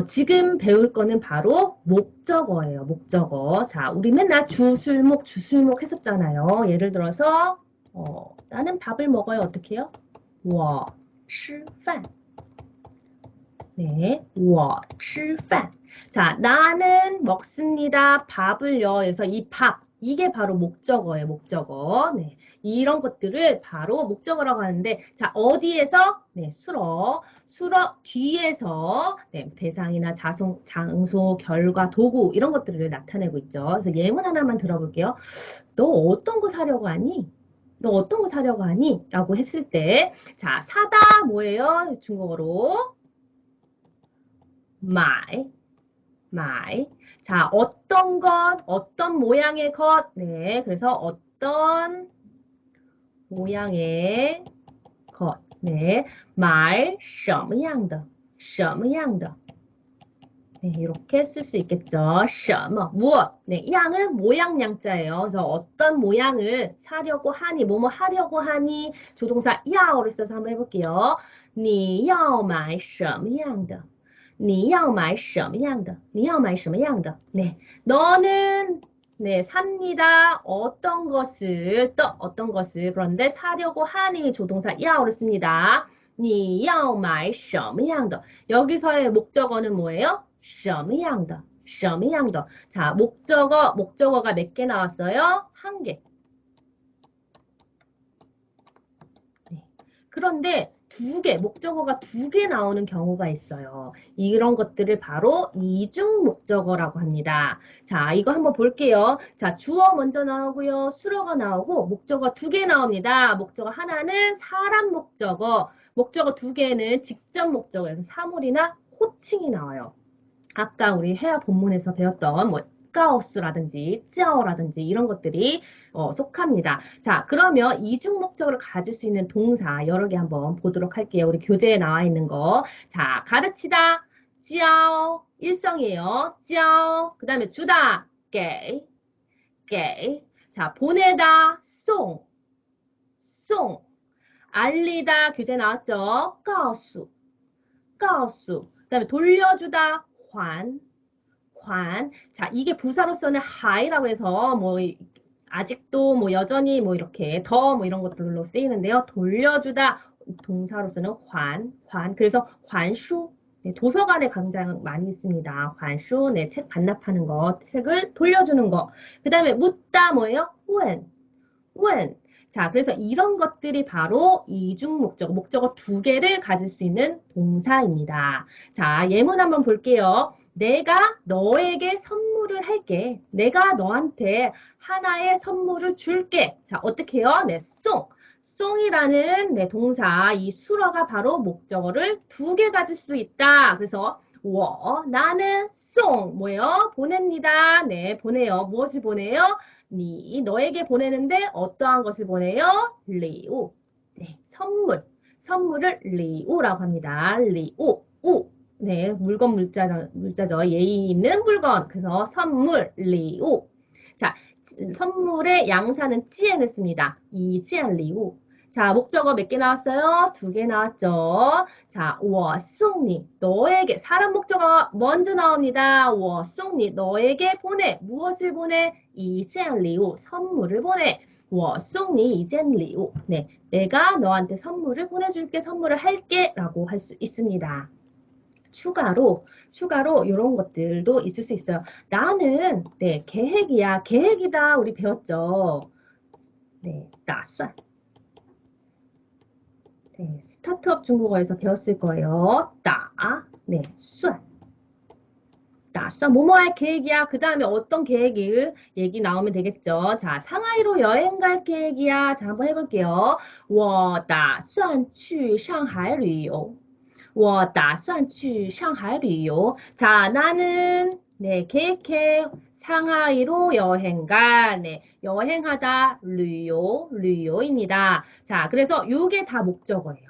어, 지금 배울 거는 바로 목적어예요. 목적어. 자, 우리 맨날 주술목, 주술목 했었잖아요. 예를 들어서 어, 나는 밥을 먹어요. 어떻게 해요? 我吃饭. 네, 我吃饭. 자, 나는 먹습니다. 밥을요. 그래서 이 밥, 이게 바로 목적어예요. 목적어. 네, 이런 것들을 바로 목적어라고 하는데, 자, 어디에서? 네, 수러. 수러 뒤에서 네, 대상이나 자송, 장소, 결과, 도구 이런 것들을 나타내고 있죠. 그래서 예문 하나만 들어볼게요. 너 어떤 거 사려고 하니? 너 어떤 거 사려고 하니? 라고 했을 때, 자, 사다 뭐예요? 중국어로. 말, 말. 자, 어떤 것, 어떤 모양의 것. 네, 그래서 어떤 모양의 것. 네, 买什么样的,什么样的. 네, 이렇게 쓸 수 있겠죠. 什么, 무엇. 네, 양은 모양 양자예요. 그래서 어떤 모양을 사려고 하니, 뭐뭐 하려고 하니, 조동사 要를 써서 한번 해볼게요. 你要买什么样的? 你要买什么样的?你要买什么样的? 네, 너는 네, 삽니다. 어떤 것을, 또 어떤 것을. 그런데 사려고 하니 조동사 要를 씁니다. 你要买什么样的? 여기서의 목적어는 뭐예요? 什么样的?什么样的? 자, 목적어, 목적어가 몇 개 나왔어요? 한 개. 네. 그런데 두 개, 목적어가 두 개 나오는 경우가 있어요. 이런 것들을 바로 이중 목적어라고 합니다. 자, 이거 한번 볼게요. 자, 주어 먼저 나오고요. 수어가 나오고 목적어 두 개 나옵니다. 목적어 하나는 사람 목적어, 목적어 두 개는 직접 목적어에서 사물이나 호칭이 나와요. 아까 우리 해야 본문에서 배웠던 뭐 가우스라든지 찌어라든지 이런 것들이 어, 속합니다. 자, 그러면 이중 목적으로 가질 수 있는 동사 여러 개 한번 보도록 할게요. 우리 교재에 나와 있는 거. 자, 가르치다, 찌어, 일성이에요. 찌어. 그 다음에 주다, 게, 게. 자, 보내다, 송, 송. 알리다, 교재 나왔죠? 가우스, 가우스. 그 다음에 돌려주다, 환, 관. 자, 이게 부사로서는 하이라고 해서 뭐 아직도 뭐 여전히 뭐 이렇게 더 뭐 이런 것들로 쓰이는데요. 돌려주다 동사로서는 관, 관. 그래서 관수 네, 도서관에 굉장 많이 있습니다. 관수, 네, 책 반납하는 거, 책을 돌려주는 거. 그 다음에 묻다 뭐예요? 원, 원. 자, 그래서 이런 것들이 바로 이중 목적어, 목적어 두 개를 가질 수 있는 동사입니다. 자, 예문 한번 볼게요. 내가 너에게 선물을 할게. 내가 너한테 하나의 선물을 줄게. 자, 어떻게 해요? 네, 송. 송이라는 네, 동사, 이 수어가 바로 목적어를 두 개 가질 수 있다. 그래서 我, 나는 송, 뭐예요? 보냅니다. 네, 보내요. 무엇을 보내요? 니, 너에게 보내는데 어떠한 것을 보내요? 리우. 네, 선물. 선물을 리우라고 합니다. 리우, 우. 네, 물건 물자, 물자죠. 예의 있는 물건. 그래서 선물, 리우. 자, 선물의 양사는 찌엔을 씁니다. 이 찌엔 리우. 자, 목적어 몇 개 나왔어요? 두 개 나왔죠. 자, 워송니 너에게 사람 목적어 먼저 나옵니다. 워송니 너에게 보내 무엇을 보내? 이젠리우 선물을 보내. 워송니 이젠리우 네, 내가 너한테 선물을 보내줄게, 선물을 할게라고 할 수 있습니다. 추가로 추가로 이런 것들도 있을 수 있어요. 나는 네 계획이야 계획이다 우리 배웠죠. 네 나선 네, 스타트업 중국어에서 배웠을 거예요. 따, 네, 쏜. 따, 뭐뭐 할 계획이야. 그 다음에 어떤 계획을 얘기 나오면 되겠죠. 자, 상하이로 여행 갈 계획이야. 자, 한번 해볼게요. 我打算去上海旅游. 我打算去上海旅游. 자, 나는 네, 계획해 상하이로 여행 가. 네, 여행하다 류요, 류요입니다. 자, 그래서 요게 다 목적어예요.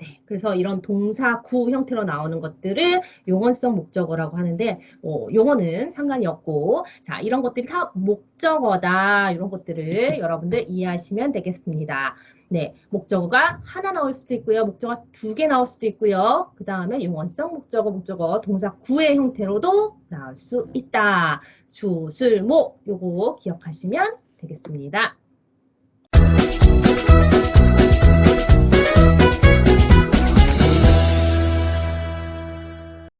네, 그래서 이런 동사 구 형태로 나오는 것들을 용언성 목적어라고 하는데 어, 용어는 상관이 없고 자 이런 것들이 다 목적어다 이런 것들을 여러분들 이해하시면 되겠습니다. 네, 목적어가 하나 나올 수도 있고요. 목적어 두 개 나올 수도 있고요. 그 다음에 용언성 목적어, 목적어, 동사 구의 형태로도 나올 수 있다. 주, 술, 목 요거 기억하시면 되겠습니다.